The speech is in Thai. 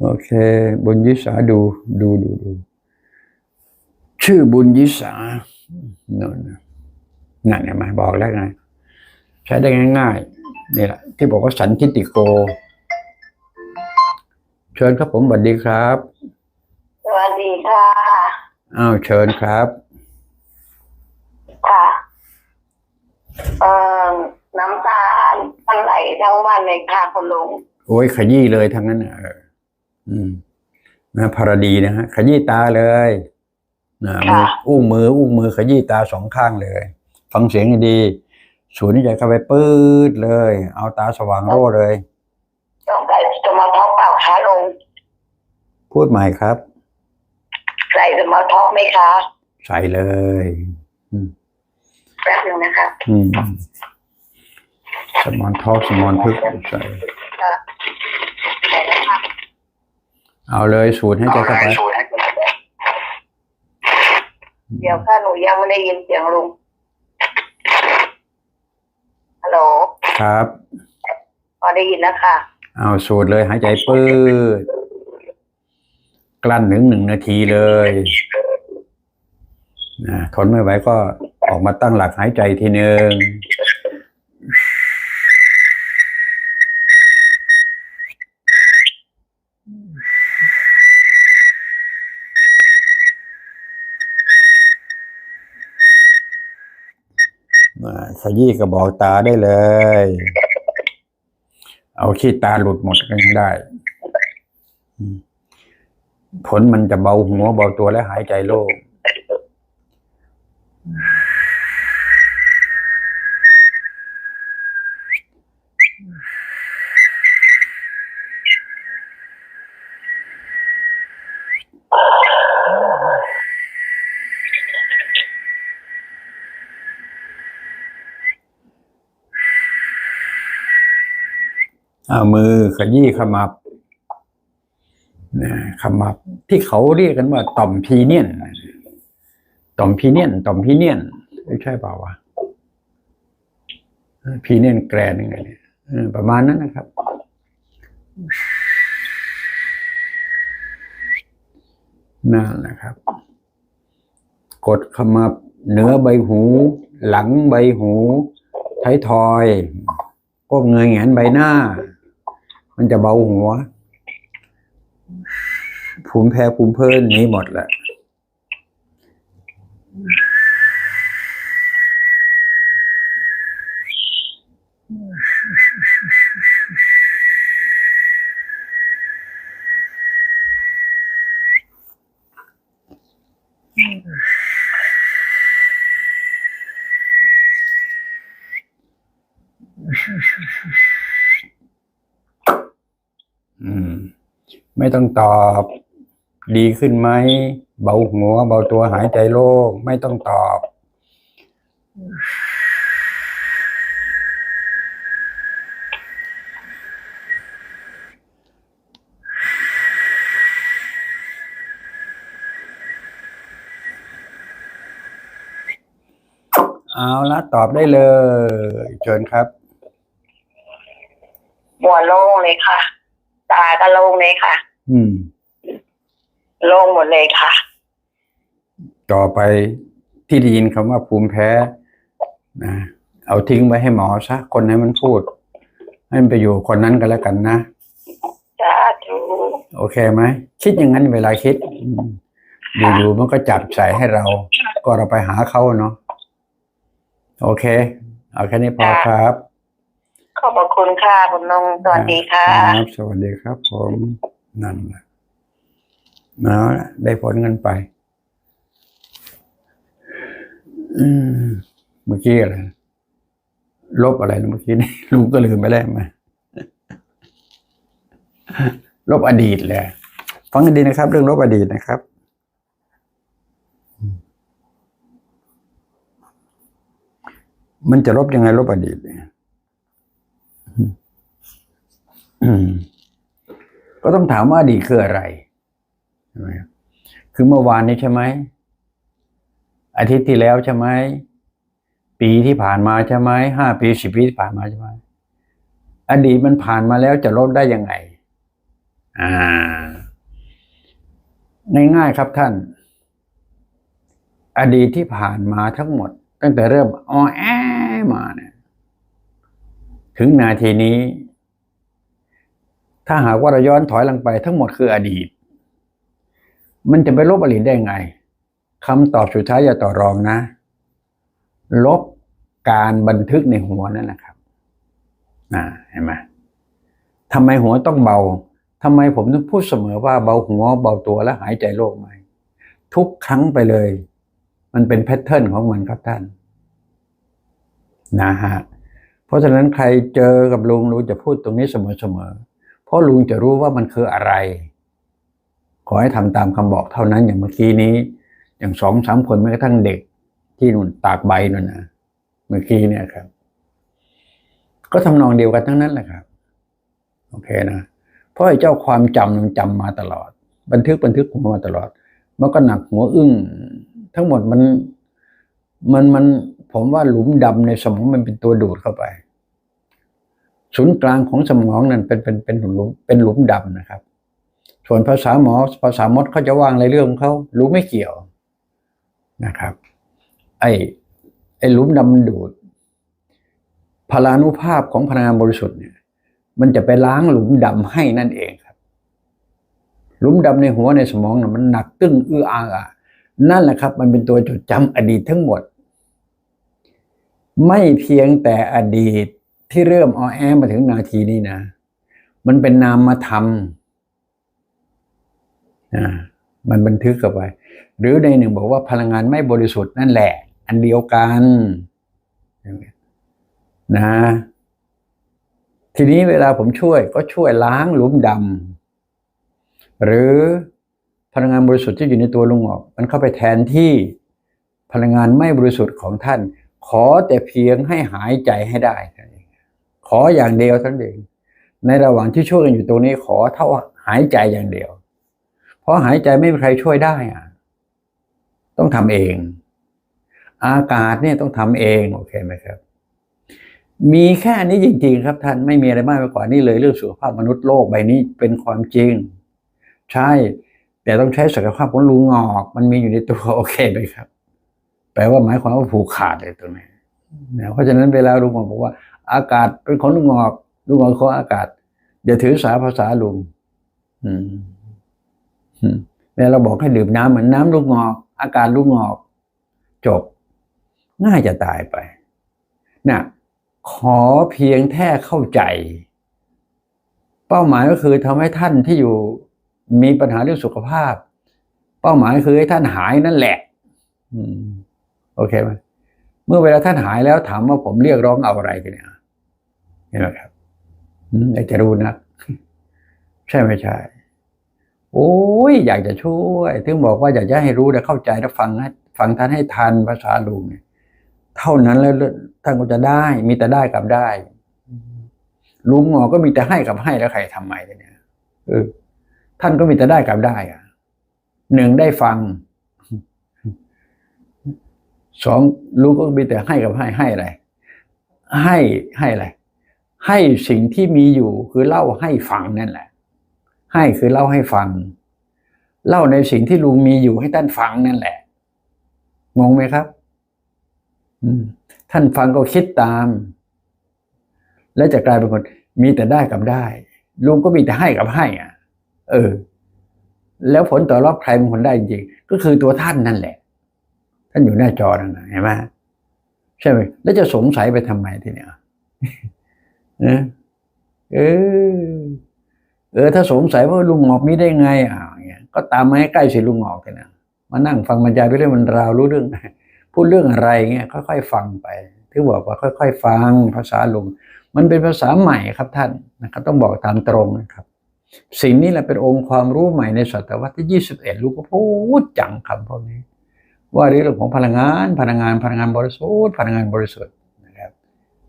โอเค บุญยิสาดูดูดูดู ชื่อบุญยิสานั่นนะนั่นเห็นไหมบอกแล้วไงใช้ได้ง่ายๆนี่แหละที่บอกว่าสันทิติโก เชิญครับผมสวัสดีครับ สวัสดีค่ะอ้าวเชิญครับ ค่ะเอ่อน้ำตามันไหลทั้งวันเลยค่ะคุณลุงโอ้ยขยี้เลยทั้งนั้นน่ะเอออืมนะพารดีนะฮะขยี้ตาเลยนะมืออุ้งมืออุ้งมือขยี้ตาสองข้างเลย ฟังเสียงให้ดีสูดหายใจเข้าไปปื๊ดเลย เอาตาสว่างโร่เลยต้องใส่สมอท็อกเปล่าคะลุงพูดใหม่ครับ ใส่สมอท็อกไหมคะ ใส่เลยแป๊บนึงนะคะ อืมสมอนทอกสมอนพึกใส่ค่ะใส่นะคะ เอาเลยสูดให้ใจเข้าไปเดี๋ยวค่ะหนูยังไม่ได้ยินเสียงลุง ฮัลโหล ครับ พอได้ยินแล้วค่ะ เอาสูดเลยหายใจปื๊ดกลั้นถึงหนึ่งนาทีเลยนะทนไม่ไหวก็ออกมาตั้งหลักหายใจทีหนึ่งมา ขยี้กระบอกตาได้เลย เอาขี้ตาหลุดหมดก็ยังได้ผลมันจะเบาหัวเบาตัวและหายใจโล่ง เอามือขยี้ขมับนะขมับที่เขาเรียกกันว่า ต่อมพีเนียนต่อมพีเนียน ต่อมพีเนียนใช่เปล่าวะพีเนียนแกรนยังไงเนี่ยประมาณนั้นนะครับ นั่นแหละครับ กดขมับเหนือใบหู หลังใบหู ท้ายทอยก้มเงยแหงนใบหน้า มันจะเบาหัวภูมิแพ้ภูมิเพลินนี้หมดแหละอื ไม่ต้องตอบ ดีขึ้นไหมเบาหัว เบาตัวหายใจโล่งไม่ต้องตอบ เอาละตอบได้เลย เชิญครับ หัวโล่งเลยค่ะ ตาก็โล่งเลยค่ะ อืมโล่งหมดเลยค่ะ ต่อไปที่ได้ยินคำว่าภูมิแพ้นะเอาทิ้งไว้ให้หมอซะคนให้มันพูด ให้มันไปอยู่คนนั้นกันแล้วกันนะสาธุโอเคไหมคิดอย่างนั้นเวลาคิดอืมอยู่ๆมันก็จับใส่ให้เรา ก็เราไปหาเขาเนาะโอเค เอาแค่นี้พอครับขอบพระ คุณค่ะคุณลุงสวัสดีค่ะครับสวัสดีครับ ผมนั่นแหละเอาละได้ผลเงินไป อืมเมื่อกี้อะไรลบอะไรนะเมื่อกี้นี่ลุงก็ลืมไปแล้วไหมลบอดีตเลยฟังกันดีนะครับ เรื่องลบอดีตนะครับมันจะลบยังไงลบอดีตเนี่ยอืม ก็ต้องถามว่าอดีตคืออะไรใช่ไหมคือเมื่อวานนี้ใช่ไหมอาทิตย์ที่แล้วใช่ไหมปีที่ผ่านมาใช่ไหมห้าปีสิบปีที่ผ่านมาใช่ไหมอดีตมันผ่านมาแล้วจะลบได้ยังไง อ่า ง่ายๆครับท่าน อดีตที่ผ่านมาทั้งหมด ตั้งแต่เริ่มออแอมาเนี่ยถึงนาทีนี้ ถ้าหากว่าเราย้อนถอยหลังไปทั้งหมดคืออดีต มันจะไปลบอดีตได้ไงคำตอบสุดท้ายอย่าต่อรองนะ ลบการบันทึกในหัวนั่นนะครับอ่าเห็นไหมทำไมหัวต้องเบาทำไมผมต้องพูดเสมอว่าเบาหัวเบาตัวและหายใจโล่งไหมทุกครั้งไปเลย มันเป็นแพทเทิร์นของมันครับท่านนะฮะเพราะฉะนั้นใครเจอกับลุงลุงจะพูดตรงนี้เสมอๆ เพราะลุงจะรู้ว่ามันคืออะไร ขอให้ทำตามคำบอกเท่านั้นอย่างเมื่อกี้นี้ อย่างสองสามคนแม้กระทั่งเด็ก ที่นุ่นตากใบนั่นนะเมื่อกี้เนี่ยครับ ก็ทำนองเดียวกันทั้งนั้นแหละครับ โอเคนะเพราะไอ้เจ้าความจำมันจำมาตลอด บันทึกบันทึกมาตลอด มันก็หนักหัวอึ้งทั้งหมดมันมันมันผมว่าหลุมดำในสมองมันเป็นตัวดูดเข้าไป ศูนย์กลางของสมองนั่นเป็นเป็นเป็นหลุมเป็นหลุมดำนะครับ ส่วนภาษาหมอภาษามดเขาจะว่างในเรื่องของเขารู้ไม่เกี่ยวนะครับ ไอ้ไอ้หลุมดำมันดูดพลานุภาพของพลังงานบริสุทธิ์เนี่ย มันจะไปล้างหลุมดำให้นั่นเองครับ หลุมดำในหัวในสมองน่ะมันหนักตึ้งอื้ออาอะนั่นแหละครับ มันเป็นตัวจดจำอดีตทั้งหมด ไม่เพียงแต่อดีต ที่เริ่มออแอมาถึงนาทีนี้นะ มันเป็นนามธรรมนะมันบันทึกเข้าไป หรือในหนึ่งบอกว่าพลังงานไม่บริสุทธิ์นั่นแหละ อันเดียวกันนะ ทีนี้เวลาผมช่วยก็ช่วยล้างหลุมดำหรือพลังงานบริสุทธิ์ที่อยู่ในตัวลุงออก มันเข้าไปแทนที่พลังงานไม่บริสุทธิ์ของท่าน ขอแต่เพียงให้หายใจให้ได้ ขออย่างเดียวท่านั้นเองในระหว่างที่ช่วยกันอยู่ตรงนี้ขอเท่าหายใจอย่างเดียว เพราะหายใจไม่มีใครช่วยได้อะต้องทำเอง อากาศเนี่ยต้องทำเองโอเคไหมครับ มีแค่นี้จริง ๆ ครับท่านไม่มีอะไรมากไปกว่านี้เลยเรื่องสุขภาพมนุษย์โลกใบนี้เป็นความจริง ใช่ แต่ต้องใช้ศักยภาพของลุงงอก มันมีอยู่ในตัวโอเคไหมครับ แปลว่าหมายความว่าผูกขาดเลยตรงนี้นะเพราะฉะนั้นเวลาลุงงอกบอกว่า อากาศเป็นของลุงงอกลุงงอกของอากาศ อย่าถือสาภาษาลุงอืมอืมเวลาเราบอกให้ดื่มน้ำเหมือนน้ำลูกงอก อากาศลูกงอก จบ ง่ายจะตายไปนะขอเพียงแค่เข้าใจ เป้าหมายก็คือทำให้ท่านที่อยู่มีปัญหาเรื่องสุขภาพ เป้าหมายคือให้ท่านหายนั่นแหละอืมโอเคไหมเมื่อเวลาท่านหายแล้วถามว่าผมเรียกร้องเอาอะไรกันเนี่ย นไหมครับอืมอยากจะรู้นะใช่ไม่ใช่ โอ้ยอยากจะช่วย ถึงบอกว่าอยากจะให้รู้และเข้าใจและฟังให้ฟังท่านให้ทันภาษาลุงเนี่ย เท่านั้นแล้วท่านก็จะได้ มีแต่ได้กับได้ ลุงหมอก็มีแต่ให้กับให้แล้วใครทำไมเนี่ยเออท่านก็มีแต่ได้กับได้อะหนึ่งได้ฟังสองลุงก็มีแต่ให้กับให้ให้อะไรให้ให้อะไร ให้สิ่งที่มีอยู่คือเล่าให้ฟังนั่นแหละ ให้คือเล่าให้ฟัง เล่าในสิ่งที่ลุงมีอยู่ให้ท่านฟังนั่นแหละงงไหมครับท่านฟังก็คิดตาม แล้วจะกลายเป็นคน มีแต่ได้กับได้ ลุงก็มีแต่ให้กับให้อะ เออ แล้วผลต่อรอบใครเป็นคนได้จริงก็คือตัวท่านนั่นแหละ ท่านอยู่หน้าจอนั่นนะเห็นไหมใช่ไหมแล้วจะสงสัยไปทำไมทีเนี้ย เออเออเออ ถ้าสงสัยว่าลุงหงอกมีได้ไงอะอย่างเงี้ยก็ตามมาให้ใกล้สิลุงหงอกกันนะมานั่งฟังบรรยายไปเรื่องมันราวรู้เรื่องพูดเรื่องอะไรเงี้ยค่อยๆฟังไปที่บอกว่าค่อย ๆ ฟังภาษาลุงมันเป็นภาษาใหม่ครับท่านนะครับ ต้องบอกตามตรงนะครับ สิ่งนี้แหละเป็นองค์ความรู้ใหม่ในศตวรรษที่ 21ลูกก็พูดจังคำพวกนี้ ว่าเรื่องของพลังงานพลังงานพลังงานบริสุทธิ์พลังงานบริสุทธิ์